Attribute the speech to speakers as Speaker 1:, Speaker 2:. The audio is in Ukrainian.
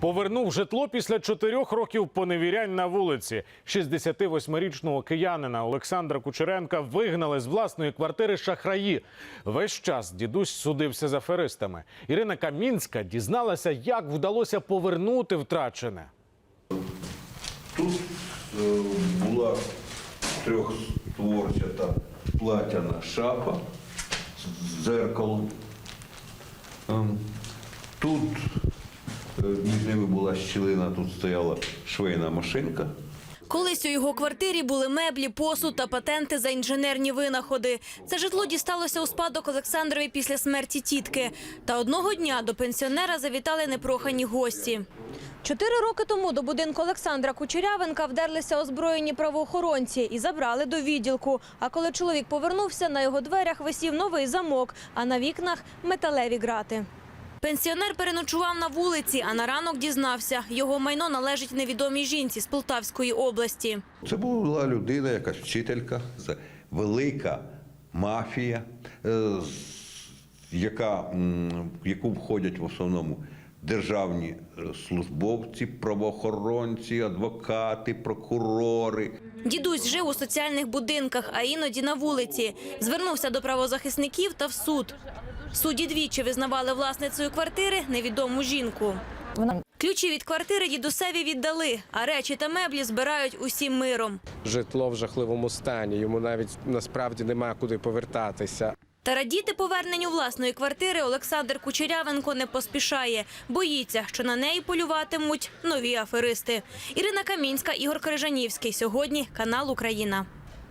Speaker 1: Повернув житло після чотирьох років поневірянь на вулиці. 68-річного киянина Олександра Кучеренка вигнали з власної квартири шахраї. Весь час дідусь судився з аферистами. Ірина Камінська дізналася, як вдалося повернути втрачене.
Speaker 2: Тут е, була трьохстворчата платяна шафа з дзеркалом. Ем, Тут між ними була щілина, тут стояла швейна машинка.
Speaker 3: Колись у його квартирі були меблі, посуд та патенти за інженерні винаходи. Це житло дісталося у спадок Олександрові після смерті тітки. Та одного дня до пенсіонера завітали непрохані гості. Чотири роки тому до будинку Олександра Кучерявенка вдерлися озброєні правоохоронці і забрали до відділку. А коли чоловік повернувся, на його дверях висів новий замок, а на вікнах металеві грати. Пенсіонер переночував на вулиці, а на ранок дізнався, його майно належить невідомій жінці з Полтавської області.
Speaker 2: Це була людина, якась вчителька, велика мафія, е, яка, в яку входять в основному державні е, службовці, правоохоронці, адвокати, прокурори.
Speaker 3: Дідусь жив у соціальних будинках, а іноді на вулиці. Звернувся до правозахисників та в суд. Судді двічі визнавали власницею квартири невідому жінку. Ключі від квартири дідусеві віддали, а речі та меблі збирають усім миром.
Speaker 4: житло в жахливому стані. Йому навіть насправді нема куди повертатися.
Speaker 3: Та радіти поверненню власної квартири Олександр Кучерявенко не поспішає. Боїться, що на неї полюватимуть нові аферисти. Ірина Камінська, Ігор Крижанівський. Сьогодні канал Україна.